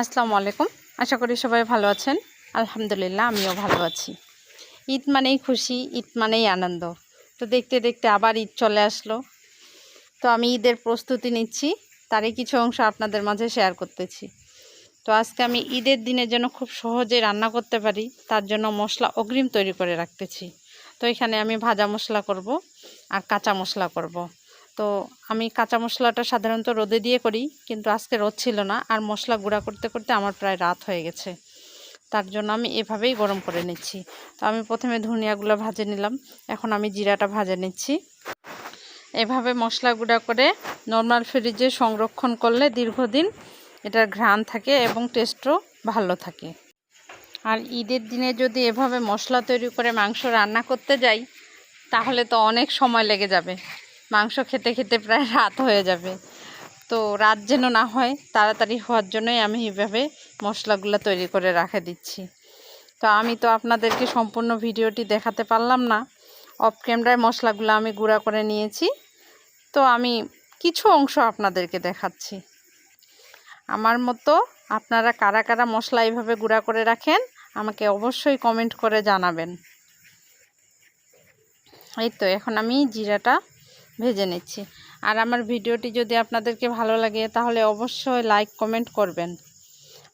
আসসালামু আলাইকুম। আশা করি সবাই ভালো আছেন। আলহামদুলিল্লাহ, আমিও ভালো আছি। ঈদ মানেই খুশি, ঈদ মানেই আনন্দ। তো দেখতে দেখতে আবার ঈদ চলে আসলো। তো আমি ঈদের প্রস্তুতি নিচ্ছি। তারই কিছু অংশ আপনাদের মাঝে শেয়ার করতেছি। তো আজকে আমি ঈদের দিনে যেন খুব সহজে রান্না করতে পারি, তার জন্য মশলা অগ্রিম তৈরি করে রাখতেছি। তো এখানে আমি ভাজা মশলা করব আর কাঁচা মশলা করব। তো আমি কাঁচা মশলাটা সাধারণত রোদে দিয়ে করি, কিন্তু আজকে রোদ ছিল না। আর মশলা গুঁড়া করতে করতে আমার প্রায় রাত হয়ে গেছে। তার জন্য আমি এভাবেই গরম করে নিচ্ছি। তো আমি প্রথমে ধনিয়াগুলো ভাজে নিলাম। এখন আমি জিরাটা ভাজে নিচ্ছি। এভাবে মশলা গুঁড়া করে নর্মাল ফ্রিজে সংরক্ষণ করলে দীর্ঘদিন এটার ঘ্রাণ থাকে এবং টেস্টও ভালো থাকে। আর ঈদের দিনে যদি এভাবে মশলা তৈরি করে মাংস রান্না করতে যাই, তাহলে তো অনেক সময় লেগে যাবে। মাংস খেতে খেতে প্রায় রাত হয়ে যাবে। তো রাত যেন না হয়, তাড়াতাড়ি হওয়ার জন্যই আমি এইভাবে মশলাগুলো তৈরি করে রাখে দিচ্ছি। তো আমি তো আপনাদেরকে সম্পূর্ণ ভিডিওটি দেখাতে পারলাম না। অফ ক্যামেরায় মশলাগুলো আমি গুঁড়া করে নিয়েছি। তো আমি কিছু অংশ আপনাদেরকে দেখাচ্ছি। আমার মতো আপনারা কারা কারা মশলা এইভাবে গুঁড়া করে রাখেন, আমাকে অবশ্যই কমেন্ট করে জানাবেন। এই তো, এখন আমি জিরাটা ভেজে নিচ্ছি। আর আমার ভিডিওটি যদি আপনাদেরকে ভালো লাগে, তাহলে অবশ্যই লাইক কমেন্ট করবেন।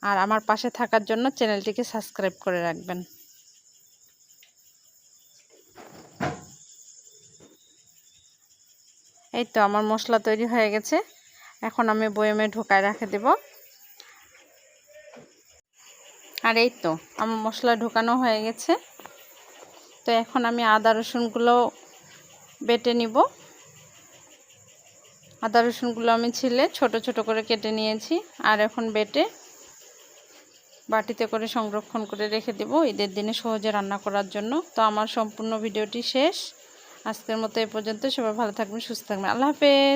আর আমার পাশে থাকার জন্য চ্যানেলটিকে সাবস্ক্রাইব করে রাখবেন। এই তো আমার মশলা তৈরি হয়ে গেছে। এখন আমি বয়মে ঢোকায় রেখে দেব। আর এই তো আমার মশলা ঢোকানো হয়ে গেছে। তো এখন আমি আদা রসুনগুলো বেটে নিব। আদা রসুনগুলো আমি ছিলে ছোট ছোট করে কেটে নিয়েছি। আর এখন বেটে বাটিতে করে সংরক্ষণ করে রেখে দেব। ঈদের দিনে সহজে রান্না করার জন্য। তো আমার সম্পূর্ণ ভিডিওটি শেষ। আজকের মতো এ পর্যন্ত। সবাই ভালো থাকবেন, সুস্থ থাকবেন। আল্লাহ হাফেজ।